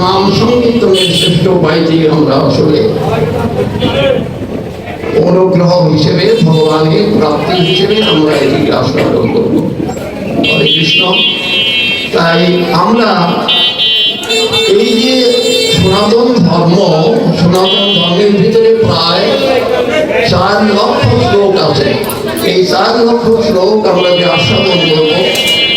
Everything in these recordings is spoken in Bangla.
নাম সংকীর্তনের শ্রেষ্ঠ উপায়টি আমরা আসলে অনুগ্রহ হিসেবে ভগবানের প্রাপ্তি হিসেবে আমরা এটিকে আস্বাদন করব। হরে কৃষ্ণ। তাই আমরা এই যে সনাতন ধর্ম, সনাতন ধর্মের ভিতরে প্রায় চার লক্ষ শ্লোক আছে। এই চার লক্ষ শ্লোক আমরা যে আস্বাদন করব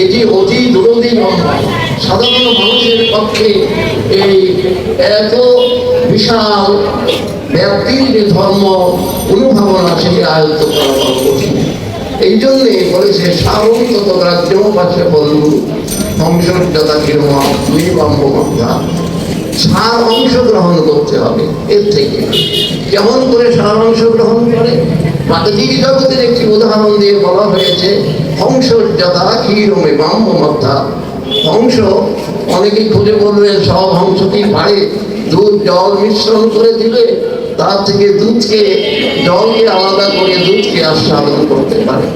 এটি অতি দুরদি সাধারণ মানুষের পক্ষে এই এত বিশাল ব্যক্তির যে ধর্ম অনুভাবনা সেটি আয়ত্ত করা এই জন্যে বলেছে সারং তত রাজ্য পাশে বলু হংসর কিরমা সার অংশ গ্রহণ করতে হবে, এর থেকে। কেমন করে সার অংশ গ্রহণ করে? প্রাকৃতিক জগতের একটি উদাহরণ দিয়ে বলা হয়েছে হংস যথা ক্ষীরমে ব্রাহ্ম মধ্যা ধ্বংস, অনেকেই খুঁজে বলবে সব হংস কি পারে দুধ, জল, মিশ্রণ করে দিলে তার থেকে দুধকে, জলকে আলাদা করে দুধকে আস্বাদন করতে পারে।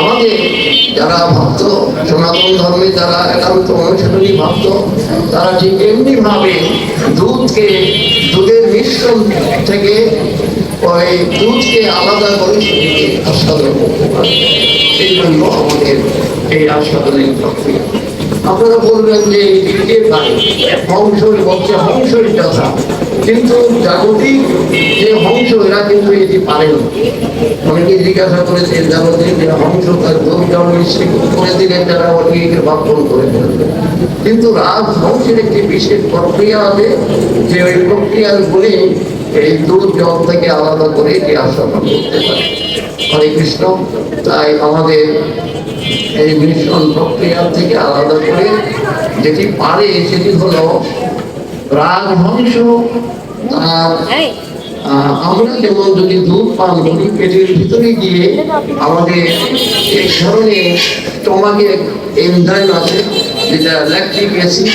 আমাদের যারা ভক্ত সনাতন ধর্মে যারা একান্ত অনুসারী ভক্ত তারা ঠিক এমনি ভাবে দুধকে, দুধের মিশ্রণ থেকে ওই দুধকে আলাদা করে সেটিকে আস্বাদন করতে পারে। এই জন্য আমাদের এই আস্বাদনের প্রক্রিয়া। আপনারা বলবেন যে কে পারে হংসই যথা কিন্তু জাগতিক যে হংস, এরা কিন্তু এটি পারে না। অনেকে জিজ্ঞাসা করেছে জাগতিক যে হংস, তার জল মিশ্রিত করে দিলে তারা অনেকে বাপন করে কিন্তু রাজ হংসের একটি বিশেষ প্রক্রিয়া আছে, যে ওই প্রক্রিয়ার গুণে এই দুধ জল থেকে আলাদা করে এটি আস্বাদন করতে পারে। হরে কৃষ্ণ, তাই আমাদের এই মিশ্রণ প্রক্রিয়া থেকে আলাদা করে যেটি পারে সেটি হলো রাজহংস আহ, আমরা যেমন যদি দুধ পান করি পেটের ভিতরে গিয়ে আমাদের এক ধরনের স্টোমাকের এনজাইম আছে যেটা ল্যাকটিক অ্যাসিড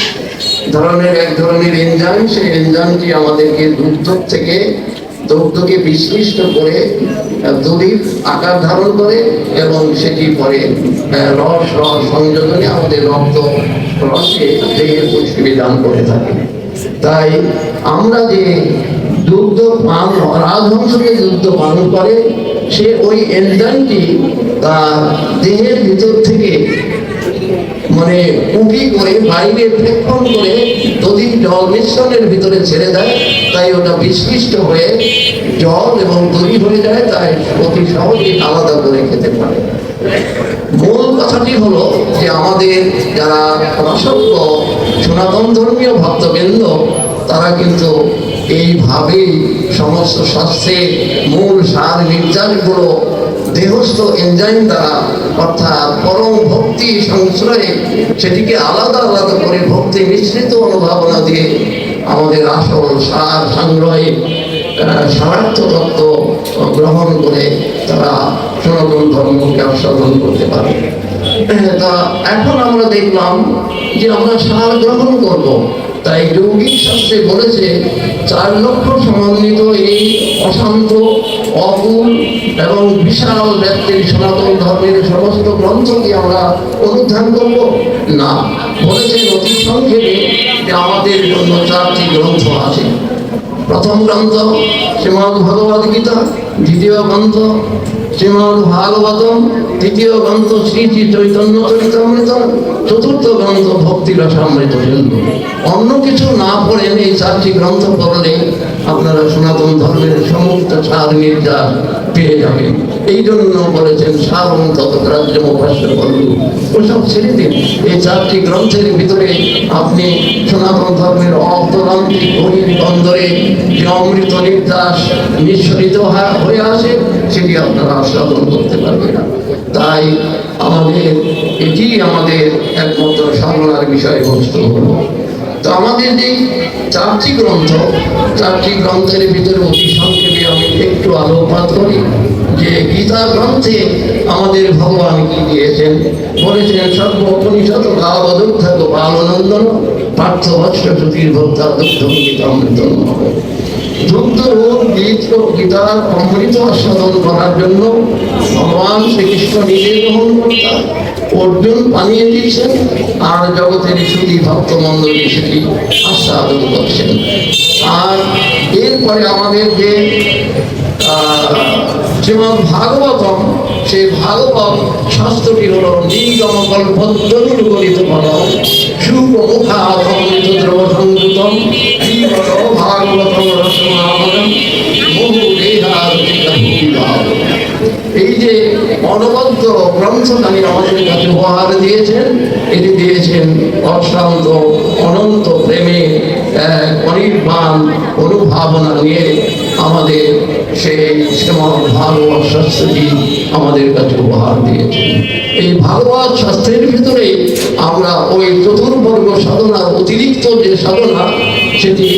ধরনের এক ধরনের এনজাইম সেই এনজাইমটি আমাদেরকে দুগ্ধ থেকে দুগ্ধকে বিশ্লিষ্ট করে আহ, আকার ধারণ করে এবং সেটি পরে রস রস সংযোজনে আমাদের রক্ত রসে দেহের পুষ্টি দান করে থাকে। তাই আমরা যে দুগ্ধ পান রাজহংসকে দুগ্ধ পান করে সে ওই এনজাইমটি তার দেহের ভিতর থেকে মানে উঁকি করে, বাইরে প্রেক্ষণ করে দধির জল মিশ্রণের ভিতরে ছেড়ে দেয়। তাই ওটা বিশিষ্ট হয়ে জল এবং দই হয়ে যায়, তাই অতি সহজে আলাদা করে খেতে পারে। মূল কথাটি হলো যে আমাদের যারা রসজ্ঞ সনাতন ধর্মীয় ভক্তবৃন্দ, তারা কিন্তু এইভাবেই সমস্ত শাস্ত্রের মূল সার নির্যাসগুলো দেহস্থ এনজাইম দ্বারা, অর্থাৎ পরম ভক্তি সংশ্রয়ে সেটিকে আলাদা আলাদা করে ভক্তি মিশ্রিত অনুভাবনা দিয়ে আমাদের আসল সার সংগ্রহে সারার্থ তত্ত্ব গ্রহণ করে তারা সনাতন ধর্মকে আস্বাদন করতে পারে। তা এখন আমরা দেখলাম যে আমরা সার গ্রহণ করব। তাই যৌগিক শাস্ত্রে বলেছে, চার লক্ষ সমন্বিত এই অশান্ত, অকুল এবং বিশাল ব্যক্তির সনাতন ধর্মের সমস্ত গ্রন্থকে আমরা অনুধান করব। না বলেছেন অতি সংক্ষেপে যে আমাদের জন্য চারটি গ্রন্থ আছে। প্রথম গ্রন্থ শ্রীমদ ভগবদ গীতা, দ্বিতীয় গ্রন্থ শ্রীমদ ভাগবতম তৃতীয় গ্রন্থ শ্রী শ্রী চৈতন্য চরিতামৃত, চতুর্থ গ্রন্থ ভক্তি রসামৃত অন্য কিছু না পড়েন এই চারটি গ্রন্থ পড়লে আপনারা সনাতন ধর্মের সমস্ত সার নির্যাস পেয়ে যাবেন। এই জন্য বলেছেন সারম তত রাজ্য ভাষ্য করলু ওসব ছেড়ে দিন। এই চারটি গ্রন্থের ভিতরে আপনি সনাতন ধর্মের গভীর বন্দরে যে অমৃত নির্যাস নিঃসরিত হয়ে আসে সেটি আপনারা আস্বাদন করতে পারবেন না। তাই আমাদের, এটি আমাদের একমাত্র সাধনার বিষয়বস্তু হলো। তো আমাদের যে চারটি গ্রন্থ, চারটি গ্রন্থের ভিতরে অতি সংক্ষেপে আমি একটু আলোকপাত করি। যে গীতা গ্রন্থে আমাদের ভগবান কি দিয়েছেন? বলেছেন সর্ব উপনিষদ গাবদুগ্ধ গোপালনন্দন পার্থ ভক্ষ জ্যোতির ভক্তা দুগ্ধ গীতামৃত করার জন্য ভগবান শ্রীকৃষ্ণ গ্রহণ করতেন। অর্জুন পানিয়ে দিয়েছেন আর জগতের সুদী ভক্ত মন্ডলী সেটি আস্বাদন করছেন। আর এরপরে আমাদের যে যেমন ভাগবতম, সেই ভাগবত শাস্ত্রটি হল নিগম কল্পদ্রুর গণিত ফল সুপ্রমুখা অমৃত দ্রব এই যে অনবদ্য গ্রন্থকারী আমাদের কাছে উপহার দিয়েছেন এটি দিয়েছেন অশ্রান্ত অনন্ত প্রেমে অনির্বাণ অনুভাবনা নিয়ে আমাদের সেই শ্রীমৎ ভাগবত শাস্ত্রটি আমাদের কাছে উপহার দিয়েছেন এই ভাগবত শাস্ত্রের ভিতরে আমরা ওই চতুর্বর্গ সাধনার অতিরিক্ত যে সাধনা সেটি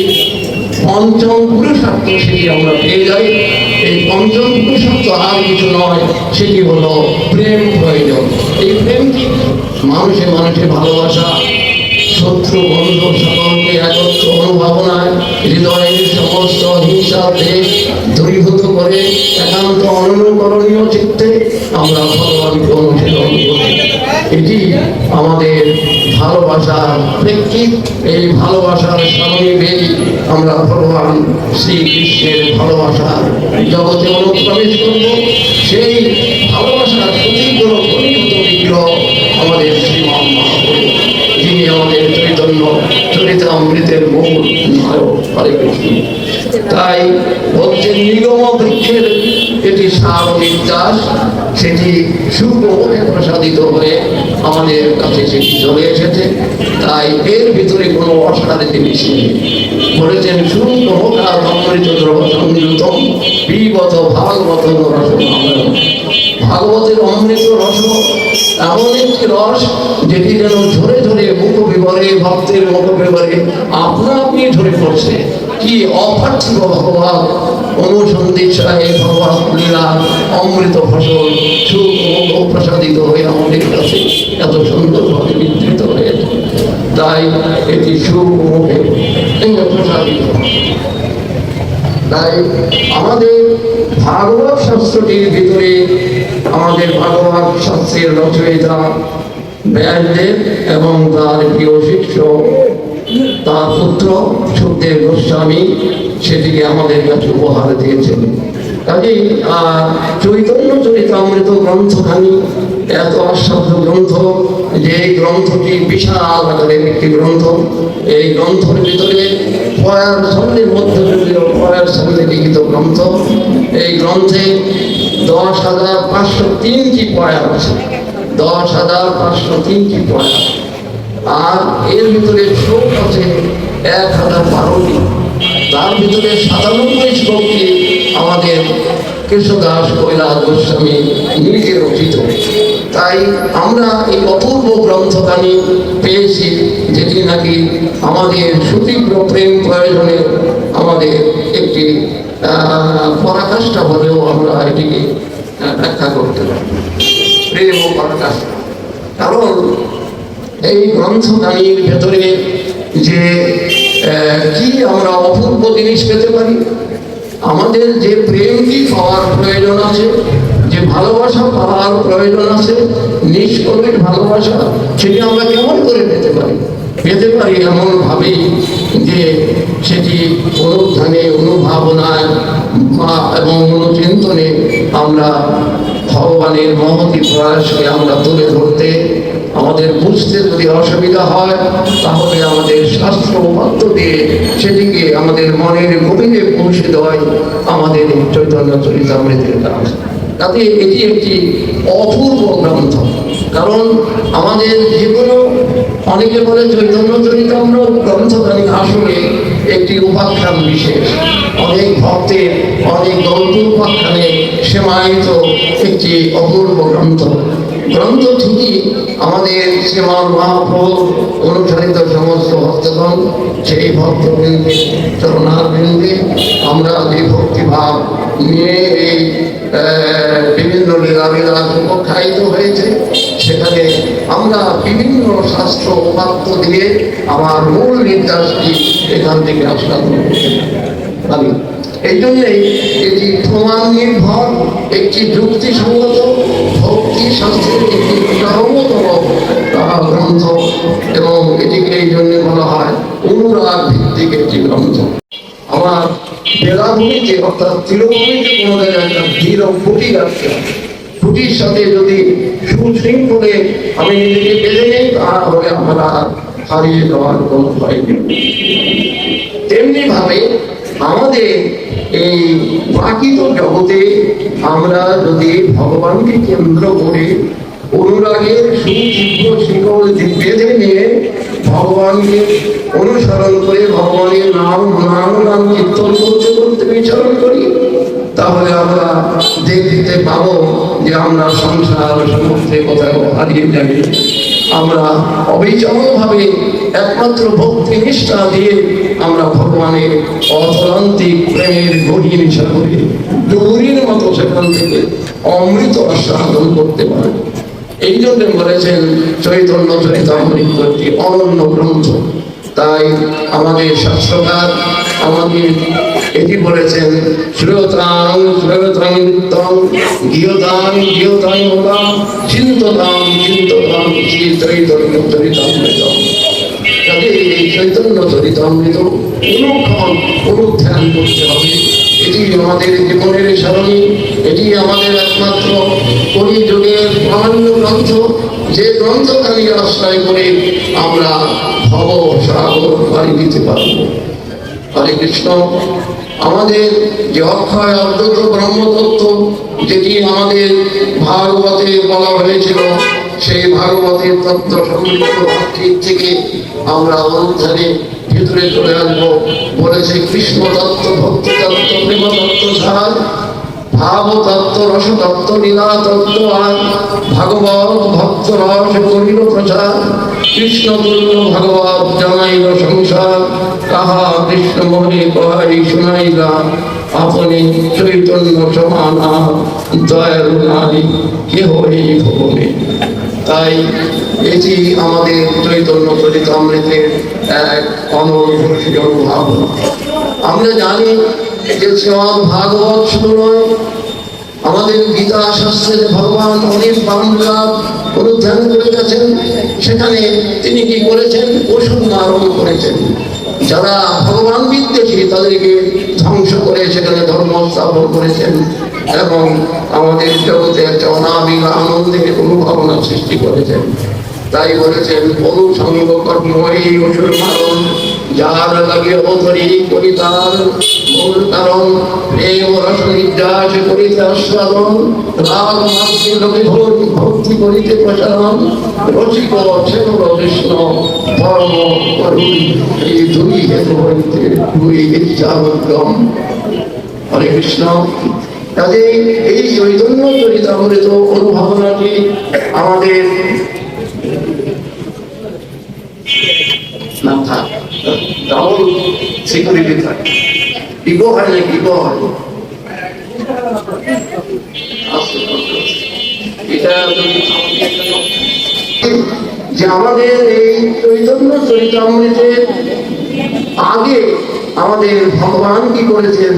পঞ্চম পুরুষার্থ সেটি আমরা পেয়ে যাই। এই পঞ্চম পুরুষার্থ আর কিছু নয়, সেটি হলো প্রেম প্রয়োজন। এই প্রেম কি? মানুষে মানুষে ভালোবাসা, শত্রু, বন্ধু, সকলকে একত্র অনুভাবনায় হৃদয়ের সমস্ত হিংসা, দেশ দূরীভূত করে, একান্ত অনুকরণীয় চিত্তে আমরা ভগবানকে অনুশীলন করি। এটি আমাদের ভালোবাসার প্রেক্ষিত, এই ভালোবাসার সামনে আমরা ভগবান শ্রীকৃষ্ণের ভালোবাসা জগতে অনুপ্রবেশ করব। সেই ভালোবাসার পরিণত বিগ্রহ আমাদের শ্রীমান মহাপ্রভু। আমাদের চৈতন্য চরিত অমৃতের মূল তাই বলছেন নিগম বৃক্ষের এটি সার নির্যাস সেটি সুপ্রমোদে প্রসাদিত হয়ে আমাদের কাছে সেটি চলে এসেছে। তাই এর ভিতরে কোনো অসার জিনিস নেই। বলেছেন সুপ্রমোকার অমৃত দ্রব সংযুতম বিগত ভাগবত ভাগবতের অমৃত রস এমন একটি রস, যেটি যেন ঝরে ঝরে মুখ বিবরে, ভক্তের মুখ বিবরে, আপনা আপনি ঝরে পড়ছে। কি অপার্থিব ভগবান? ভগবান লীলা, অমৃত ফসল প্রসাদিত হয়ে আমাদের কাছে এত সুন্দরভাবে তাই এটি সুখ প্রসাদিত। তাই আমাদের ভাগবত শাস্ত্রটির ভিতরে আমাদের ভাগবত শাস্ত্রের রচয়িতা ব্যাসদেব এবং তার প্রিয় শিষ্য, তার পুত্র সুখদেব গোস্বামী সেটিকে আমাদের কাছে উপহার দিয়েছেন। কাজেই চৈতন্য চরিতামৃত গ্রন্থখানি, এত আস্বাদ্য গ্রন্থ যে এই গ্রন্থটি বিশাল আকারের একটি গ্রন্থ। এই গ্রন্থের ভিতরে পয়ার সামনের মধ্যে পয়ার সামনে লিখিত গ্রন্থ, এই গ্রন্থে দশ হাজার পাঁচশো তিনটি পয়ার আছে। দশ হাজার পাঁচশো তিনটি পয়ার আর এর ভিতরে শ্লোক আছে এক হাজার বারোটি। তার ভিতরে সাতানব্বই শ্লোকটি আমাদের কৃষ্ণদাস কৈলাস গোস্বামী নিজে রচিত। তাই আমরা এই অপূর্ব গ্রন্থখানি পেয়েছি, যেটি নাকি আমাদের সুতীব্র প্রেম প্রয়োজনে আমাদের একটি পরাকাষ্ঠা হলেও আমরা এটিকে ব্যাখ্যা করতে পারি। প্রেম ও পরাকাষ্ঠা। কারণ এই গ্রন্থখানির ভেতরে যে কি আমরা অপূর্ব জিনিস পেতে পারি, আমাদের যে প্রেম কি পাওয়ার প্রয়োজন আছে, যে ভালোবাসা পাওয়ার প্রয়োজন আছে নিষ্কর্মের ভালোবাসা, সেটি আমরা কেমন করে পেতে পারি? পেতে পারি এমন ভাবেই যে সেটি অনুধানে অনুভাবনায় এবং অনুচিন্তনে আমরা ভগবানের মহতি প্রয়াসকে আমরা তুলে ধরতে, আমাদের বুঝতে যদি অসুবিধা হয়, তাহলে আমাদের শাস্ত্র উপাত্ত দিয়ে সেটিকে আমাদের মনের গভীরে পৌঁছে দেওয়াই আমাদের চৈতন্য চরিতামৃতের কাজ। তাতে এটি একটি অপূর্ব গ্রন্থ। কারণ আমাদের যে কোনো অনেকে বলে চৈতন্য গ্রন্থ গ্রন্থখানি আসলে একটি উপাখ্যান বিশেষ। অনেক ভক্তের, অনেক গল্প উপাখ্যানে সেমায়িত একটি অপূর্ব গ্রন্থ। গ্রন্থ ঠিকই আমাদের শ্রীমান মহাপ্রভু অনুসারিত সমস্ত ভক্তগণ সেই ভক্তবৃন্দে চরণারবৃন্দে আমরা যে ভক্তিভাব নিয়ে এই বিভিন্ন লীলাবিলাস উপখ্যায়িত হয়েছে সেখানে আমরা বিভিন্ন শাস্ত্র উপাত্ত দিয়ে আমার মূল নির্দেশটি এখান থেকে আস্বাদন করতে পারি। এই জন্যেই এটি প্রমাণ নির্ভর, একটি যুক্তিসঙ্গত ভক্তি শাস্ত্রের একটি চরমতম গ্রন্থ, এবং এটিকে এই জন্য বলা হয় অনুরাগ ভিত্তিক একটি গ্রন্থ। আমার বেলাভূমিতে, অর্থাৎ তৃণভূমিতে কোনো জায়গায় একটা দৃঢ় ফুটি রাখতে ফুটির সাথে যদি সুশৃঙ্খলে আমি নিজেকে বেঁধে নেই, তাহলে আমরা হারিয়ে যাওয়ার কোনো ভয় নেই। তেমনি ভাবে আমাদের এই প্রাকৃত জগতে আমরা যদি ভগবানকে কেন্দ্র করে অনুরাগের সুতীব্র শিকল বেঁধে নিয়ে ভগবানকে অনুসরণ করে ভগবানের নাম নাম নাম কীর্তন করতে করতে বিচরণ করি তাহলে আমরা দেখতে পাবো যে আমরা সংসার সমুদ্রে কোথাও হারিয়ে যাই আমরা অবিচলভাবে একমাত্র ভক্তি নিষ্ঠা দিয়ে আমরা ভগবানের অতলান্তিক প্রেমের গহীন সাগরে ডুবুরির মতো সেখান থেকে অমৃত আস্বাদন করতে পারব এই জন্য বলেছেন চৈতন্য চরিতামৃত একটি অনন্য গ্রন্থ। তাই আমাদের শাস্ত্রকার আমাদের এটি বলেছেন গিয়তাং গিয়তাং চরিতামৃতম কাজে এই চৈতন্য অনুক্ষণ, অনুধ্যান করতে হবে। এটি আমাদের জীবনের এটি আমাদের একমাত্র কলিযুগের প্রামাণ্য গ্রন্থ। যে আশ্রয় করে আমরা ভব সাগর পাড়ি দিতে পারব। হরে কৃষ্ণ। আমাদের যে অক্ষয় অদ্বৈত ব্রহ্মতত্ত্ব, যেটি আমাদের ভাগবতে বলা হয়েছিল, সেই ভাগবতের তত্ত্ব সমৃদ্ধ থেকে আমরা অনুধানে ভিতরে চলে আসব। বলেছে কৃষ্ণ তত্ত্ব ভক্তি তত্ত্ব প্রেম তত্ত্ব সার ভাব তত্ত্ব রস তত্ত্ব লীলা তত্ত্ব আর ভাগবত ভক্ত রস প্রচার। কৃষ্ণ তুল্য ভাগবত জানাইল সংসার। কাহা কৃষ্ণ মোহে কহাই শুনাইলা। আপনি চৈতন্য সমানা, দয়ালু ভবনে তাই এটি আমাদের চৈতন্য চরিতামৃতের এক অনর্ভরশীল ভাবনা আমরা জানি যে ভাগবত শুধু আমাদের গীতা শাস্ত্রে যে ভগবান অনেক বাংলাভ অনুধ্যান করে গেছেন। সেখানে তিনি কি করেছেন? ওষুধ মারণ করেছেন। যারা ভগবান বিদ্বেষী, তাদেরকে ধ্বংস করে সেখানে ধর্ম স্থাপন করেছেন এবং আমাদের জগতে একটা অনাবিল আনন্দের অনুভাবনা সৃষ্টি করেছেন। তাই বলেছেন অনুসঙ্গ কর্ম এই মারণ যার লাগে অধরি করিতার মূল কারণ, প্রেম রস নির্যাস করিতে আস্বাদন রাগ মাতৃ লোকে ভক্তি করিতে প্রসারণ, রসিক সেবর কৃষ্ণ, ধর্ম করুণ, এই দুই হেতু হইতে দুই ইচ্ছাবদ্ধম। হরে কৃষ্ণ। কাজে এই চৈতন্য চরিতামৃত অনুভাবনাটি আমাদের না থাক। এটা যে আমাদের এই চৈতন্য আগে আমাদের ভগবান কি করেছেন?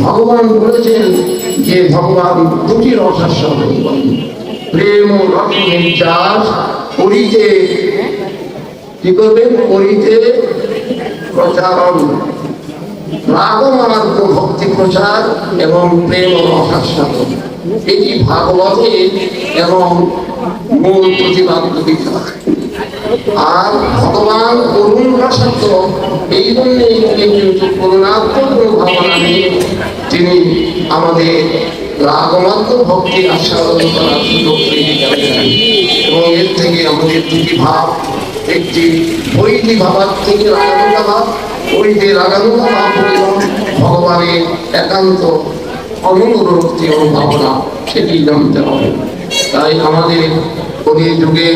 ভগবান বলেছেন যে ভগবান দুটি রসাস্বাদন করেন। প্রেম ও রস নির্যাস করিতে কি করবেন? করিতে প্রচারণ, রাগমার্গ ভক্তি প্রচার এবং প্রেম ও এটি ভাগবতে এবং মূল প্রতিপাদ্য বিষয় আর ভগবান করুণ রসাত্ম এই জন্যই কিন্তু করুণাত্মক ভাবনা নিয়ে তিনি আমাদের রাগমাত্র ভক্তি আস্বাদন করার সুযোগ এবং এর থেকে আমাদের দুটি ভাব একটি বৈদি ভাবার থেকে রাগমা ভাব ওই যে লাগানো বা পরিমাণ ভগবানের একান্ত অনুরক্তি অনুভাবনা সেটি জানতে হবে। তাই আমাদের কলি যুগে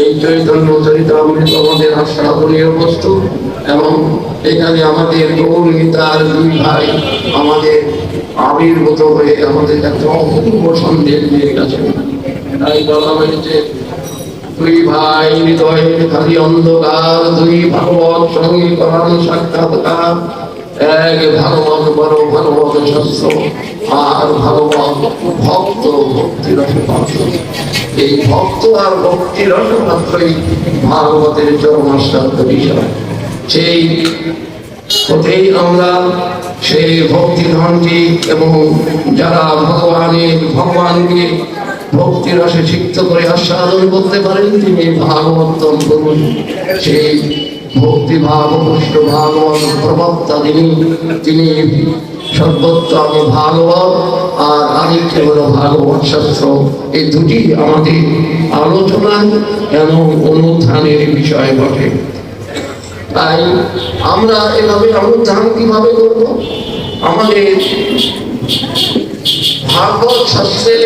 এই চৈতন্য চরিতামৃত আমাদের আস্বাদনীয় বস্তু এবং এখানে আমাদের গৌরীতার দুই ভাই আমাদের আবির্ভূত হয়ে আমাদের একটা অপূর্ব সন্দেহ দিয়ে গেছেন। তাই বলা হয়েছে দুই ভাই হৃদয়ের খালি অন্ধকার, দুই ভাগবত সঙ্গে করান সাক্ষাৎকার। এক বড় শাস্ত্র আর ভক্ত এই ভক্ত আর ভাগবতের বিষয়। সেই পথেই আমরা সেই ভক্তি ধনটি এবং যারা ভগবানের ভগবানকে ভক্তি রসে সিক্ত করে আস্বাদন করতে পারেন তিনি, ভাগবতম করুন সেই ভক্তি ভাব ভাগবত প্রবক্তা যিনি তিনি। সর্বোচ্চ আমি ভাগবত আর ভাগবত শাস্ত্র। এই দুটি আমাদের আলোচনায় এবং অনুধানের বিষয় বটে। তাই আমরা এভাবে অনুধান কীভাবে করব? আমাদের ভাগবত শাস্ত্রের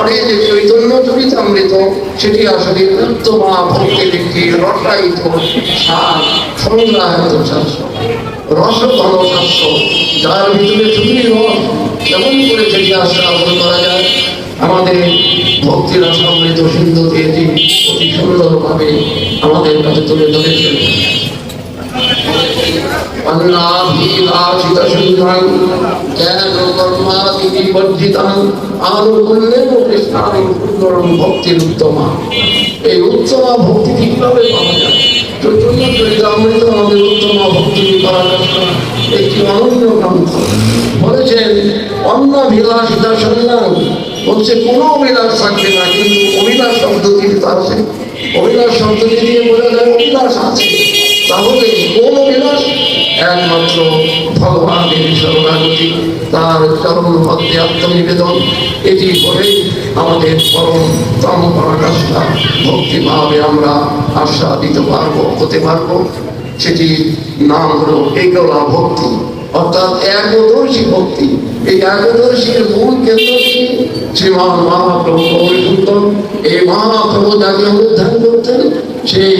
পরে যে চৈতন্য চরিতামৃত সেটি আসলে উত্তমা ভক্তির একটি রসায়িত সার সংগ্রাহিত যার ভিতরে কেমন করে সেটি করা যায়, আমাদের ভক্তি সুন্দরভাবে আমাদের কাছে তুলে ধরেছেন। অন্নাভিলাষিতসুন্দরং জ্ঞান কর্মাদিতি বর্জিতং আনুকূল্যেন সুন্দরম একটি অনন্য গ্রন্থ। বলেছেন সন্ধান বলছে, কোনো অভিলাষ থাকবে না, কিন্তু অভিলাষ শব্দটি আছে অভিলাষ শব্দটি দিয়ে বোঝা যায়, অভিলাষ আছে। তাহলে কোন অভিলাষ একমাত্র ভগবানের শরণাগতি তার চরণ ভক্তি আত্মনিবেদন, এটি করেই আমাদের পরম তম পরাকাষ্ঠা ভক্তিভাবে আমরা আস্বাদিত পারব, হতে পারব। সেটি নাম হলো একলা ভক্তি, অর্থাৎ একদর্শী ভক্তি। এই একদর্শীর মূল কেন্দ্র কি? শ্রীমান মহাপ্রভু এই মহাপ্রভু যাকে অনুধান করতেন, সেই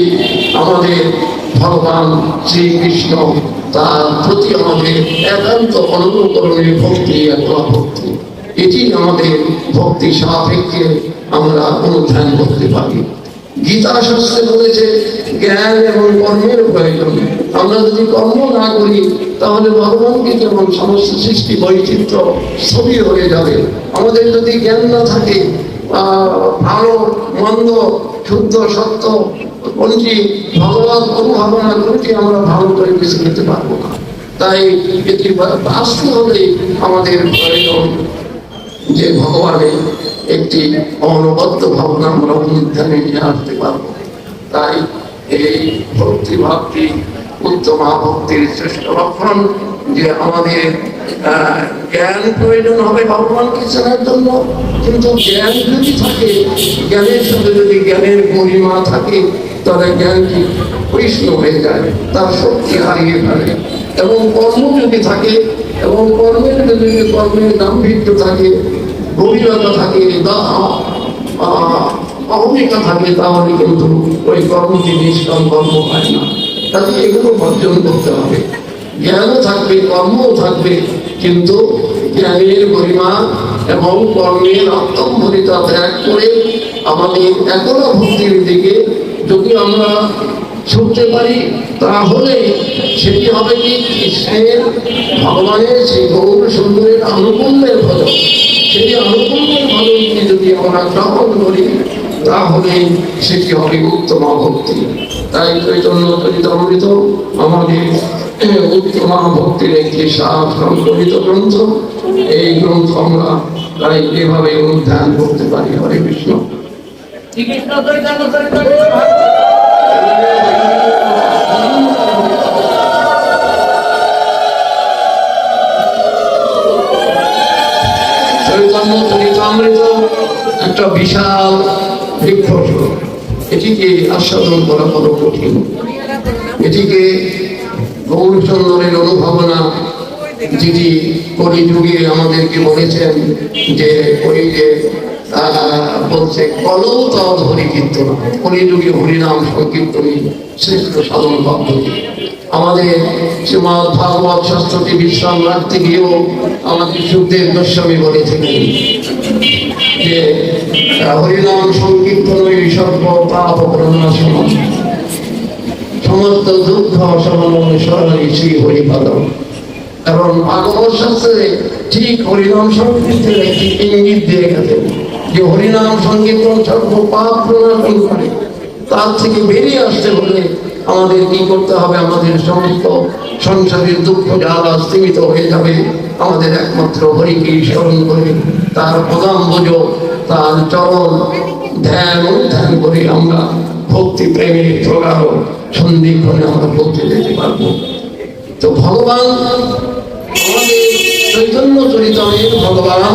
আমাদের ভগবান শ্রীকৃষ্ণ তার প্রতি আমাদের একান্ত অনুকরণের ভক্তি একলা ভক্তি এটি আমাদের ভক্তি সাপেক্ষে আমরা অনুধান করতে পারি। গীতা শাস্ত্রে বলেছে জ্ঞান এবং কর্মের প্রয়োজন। আমরা যদি কর্ম না করি, তাহলে ভগবানকে কেমন সমস্ত সৃষ্টি বৈচিত্র্য ছবি হয়ে যাবে, আমাদের যদি জ্ঞান না থাকে ভালো, মন্দ, শুদ্ধ, সত্য কোনটি ভগবান অনুভাবনা কোনটি আমরা ভালো করে বেছে নিতে পারব না। তাই এটি আসতে হলে আমাদের যে ভগবানের একটি অনবদ্য ভাবনা আমরা অনুধানে নিয়ে আসতে পারব। তাই এই ভক্তি ভাবটি উত্তমা ভক্তির শ্রেষ্ঠ লক্ষণ যে আমাদের জ্ঞান প্রয়োজন হবে ভগবানকে চেনার জন্য, কিন্তু জ্ঞান যদি থাকে, জ্ঞানের সাথে যদি জ্ঞানের গরিমা থাকে তাহলে জ্ঞানটি কৃষ্ণ হয়ে যায়, তার শক্তি হারিয়ে ফেলে। এবং কর্ম যদি থাকে, এবং কর্মের যদি কর্মের গাম্ভীর্য থাকে, গভীরতা থাকে, বা অহমিকা থাকে, তাহলে কিন্তু ওই কর্মটি নিষ্কাম কর্ম হয় না। তাহলে এগুলো বর্জন করতে হবে। জ্ঞানও থাকবে, কর্মও থাকবে, কিন্তু জ্ঞানের পরিমাণ এবং কর্মের আত্মম্ভরিতা ত্যাগ করে আমাদের একলা ভক্তির দিকে যদি আমরা ছুটতে পারি, তাহলে সেটি হবে কি? কৃষ্ণের ভগবানের সেই গৌর সুন্দরের আনুকূল্যের ফল। সেটি আনুকূল্যের ফলকে যদি আমরা গ্রহণ করি, তাহলে সেটি হবে উত্তম ভক্তি। তাই চৈতন্য চরিতামৃত আমাদের উত্তমা ভক্তির একটি সাপ সংকলিত গ্রন্থ। এই গ্রন্থ আমরা তাই এভাবে অনুধ্যান করতে পারি। হরে কৃষ্ণ। একটা বিশাল বৃক্ষ এটিকে আস্বাদন করা বড় কঠিন। এটিকে গৌরচন্দ্রের অনুভাবনা যিনি কলিযুগে আমাদেরকে বলেছেন যে ওই যে বলছে কলৌ তদ হরি কীর্তন কলিযুগে হরিনাম সংকীর্তনী, শ্রেষ্ঠ সাধন পদ্ধতি। আমাদের শ্রীমৎ ভাগবত শাস্ত্রটি বিশ্রাম রাখতে গিয়েও আমাদের সুখদেব গোস্বামী বলেছিলেন যে হরিনাম সংকীর্তনই সর্ব পাপ প্রণাশন সমস্ত দুঃখ সমালয় স্মরণী শ্রী হরিপদ এবং ভাগবত শাস্ত্রে ঠিক হরিনাম সংকীর্তনের একটি ইঙ্গিত দিয়ে গেছেন যে হরিনাম সংকীর্তন সর্ব পাপ প্রণাশন করে তার থেকে বেরিয়ে আসতে হলে আমাদের কি করতে হবে? আমাদের সমস্ত সংসারের দুঃখ জ্বালা স্থিমিত হয়ে যাবে। আমাদের একমাত্র হরিকে স্মরণ করে তার পদাম্বজ, তার চরণ ধ্যান ধ্যান করে আমরা ভক্তি প্রেমের প্রগাঢ় সন্ধিক্ষণে আমরা ভক্তি যেতে পারব। তো ভগবান আমাদের চৈতন্য চরিতামে ভগবান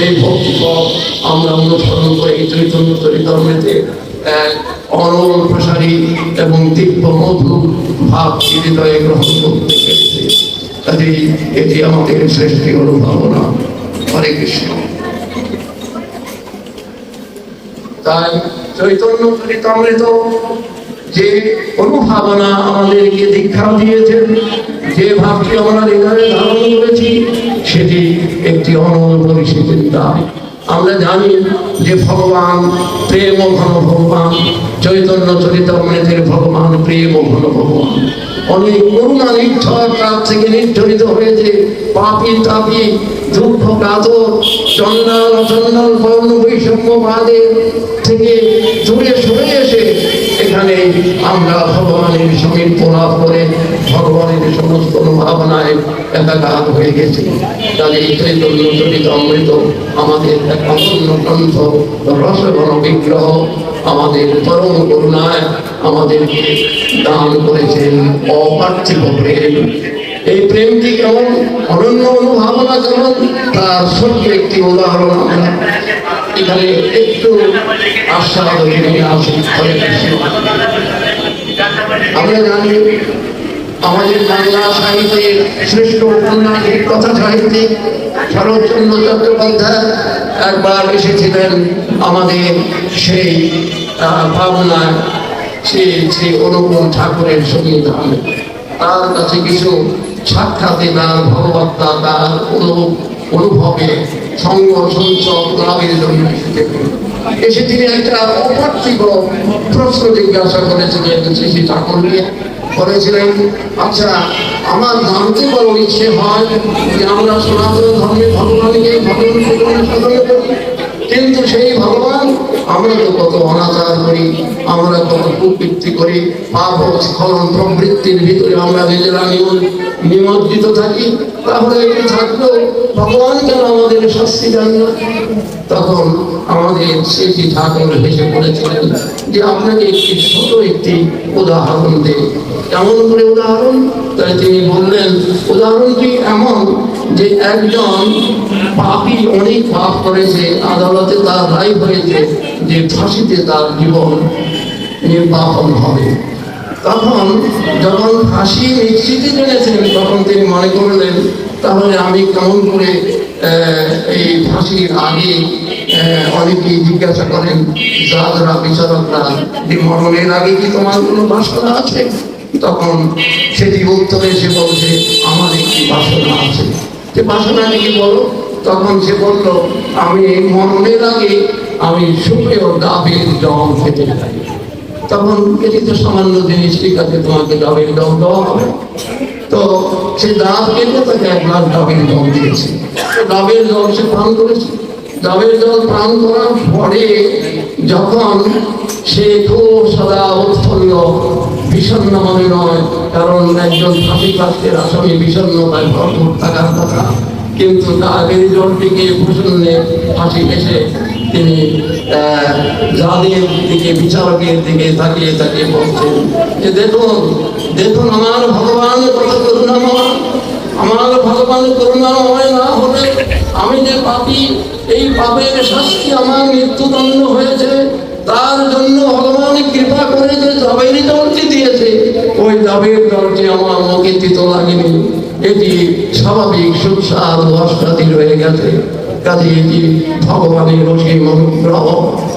সেই ভক্তি আমরা অনুসরণ করে চৈতন্য চরিতামৃতে এক অনল প্রসারী এবং তীব্র মধু ভাব হৃদয়ে গ্রহণ করতে পেরেছে। কাজেই এটি আমাদের শ্রেষ্ঠ অনুভাবনা। হরে কৃষ্ণ। তাই চৈতন্য চরিতামৃত যে অনুভাবনা আমাদেরকে দীক্ষা দিয়েছেন, যে ভাবটি আমরা হৃদয়ে ধারণ করেছি সেটি একটি অনল পরিচিতা আমরা জানি যে ভগবান প্রেম ঘন ভগবান, চৈতন্য চরিতামৃতের ভগবান, প্রেম ঘন ভগবান। অনেক করুণা নির্ঝর তার থেকে নির্ঝরিত হয়েছে। পাপি, তাপি, দুঃখ কাতর চন্ডাল অচন্ডাল বর্ণ বৈষম্যবাদের থেকে দূরে সরে এসে এখানে আমরা ভগবানের সঙ্গে প্রণাম করে ভগবানের সমস্ত ভাবনায় একাকার হয়ে গেছি। তাহলে চৈতন্য চরিত অমৃত আমাদের এক অনন্য গ্রন্থ রসগণ বিগ্রহ আমাদের পরম করুণায় আমাদেরকে দান করেছেন অপার্থিব প্রেম। এই প্রেমটি কেমন অনন্য অনুভাবনা কেমন তার ছোট্ট একটি উদাহরণ এখানে একটু আমরা জানি আমাদের বাংলা সাহিত্যের শ্রেষ্ঠ উপন্যাসিক কথা সাহিত্যিক শরৎচন্দ্র চট্টোপাধ্যায় একবার এসেছিলেন আমাদের সেই ভাবনায় শ্রী শ্রী অনুকূল ঠাকুরের সংবিধান তার কাছে কিছু সাক্ষাতে তার ভগবত্তা তার অনু- অনুভবে সঙ্গ সঞ্চয় লাভের জন্য এসে তিনি একটা অপার্থিব প্রশ্ন জিজ্ঞাসা করেছিলেন শ্রী ঠাকুর নিয়ে করেছিলেন আচ্ছা আমার জানতে বড় ইচ্ছে হয় যে আমরা সনাতন ধর্মে ভগবানকে ভগবান ভগবানের করি কিন্তু সেই ভগবান, আমরা তো কত অনাচার করি, আমরা কত কুকৃতি করি পাপ স্খলন প্রবৃত্তির ভিতরে আমরা নিজেরা নিমজ্জিত থাকি। তাহলে এটি থাকলেও ভগবান কেন আমাদের শাস্তি দেন না? তখন আমাদের সেটি ঠাকুর হেসে পড়েছিলেন যে, আপনাকে একটি ছোট একটি উদাহরণ দেয় কেমন করে উদাহরণ? তাই তিনি বললেন, উদাহরণটি এমন যে একজন পাপী অনেক পাপ করেছে, আদালতে তার রায় হয়েছে যে ফাঁসিতে তার জীবন নির্বাপন হবে। তখন যখন ফাঁসি নিশ্চিত জেনেছেন তখন তিনি মনে করলেন, তাহলে আমি কেমন করে এই ফাঁসির আগে অনেকেই জিজ্ঞাসা করেন যারা বিচারকরা, যে মরণের আগে কি তোমার কোনো বাসনা আছে? তখন সেটি উত্তরে সে বলছে, আমার একটি বাসনা আছে। যে বাসনা কি বলো, তখন সে বলল, আমি মরণের আগে আমি ও ডাবের জল খেতে চাই। তখন এটি তো সামান্য জিনিস, ঠিক আছে, তোমাকে ডাবের জল দেওয়া হবে। তো সে ডাব কেটে তাকে এক গ্লাস ডাবের জল দিয়েছে। তো ডাবের জল সে পান করেছে। ডাবের জল পান করার পরে যখন সে খুব সদা উৎফুল্ল বিষণ্ণ মনে নয়, কারণ একজন ফাঁসি কাস্তের আসামি বিষণ্ণতায় ভরপুর থাকার কথা। কিন্তু তার রেজল্টটিকে প্রসন্নে ফাঁসি এসে তিনি যাদের দিকে, বিচারকের দিকে তাকিয়ে তাকিয়ে বলছেন যে, দেখুন দেখুন, আমার ভগবান আমার ভগবান করুণাময় না হলে আমি যে পাপি, এই পাপের শাস্তি আমার মৃত্যুদণ্ড হয়েছে। তার জন্য ভগবান কৃপা করে যে জবের জলটি দিয়েছে, ওই জবের জলটি আমার মুখে তিতো লাগেনি। এটি স্বাভাবিক সুস্বাদ অষ্টাতি রয়ে গেছে। কাজে এটি ভগবানের অসীম অনুগ্রহ।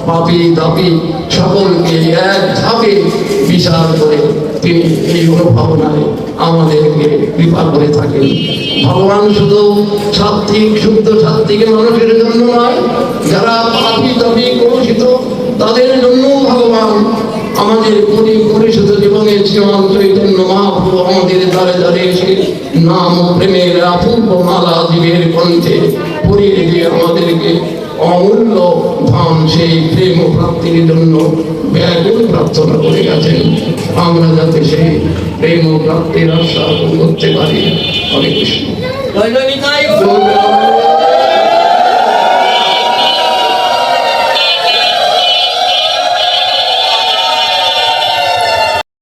পাপি সকলকে এক ধাপে বিচার করে তিনি এই অনুভাবনায় আমাদেরকে কৃপা করে থাকেন। ভগবান শুধু সাত্বিক শুদ্ধ সাত্বিক মানুষের জন্য নয়, যারা পাপি তাপি কলুষিত তাদের জন্য ভগবান আমাদের পরি পরিশুদ্ধ জীবনের শ্রীমান চৈতন্য মহাপ্রভু আমাদের দ্বারে দ্বারে এসে নাম প্রেমের অপূর্ব মালা জীবের কণ্ঠে পরিয়ে দিয়ে আমাদেরকে অমূল্য ধন সেই প্রেম প্রাপ্তির জন্য ব্যাকুল প্রার্থনা করে গেছেন। আমরা যাতে সেই প্রেম প্রাপ্তির আশা করতে পারি। হরে কৃষ্ণ।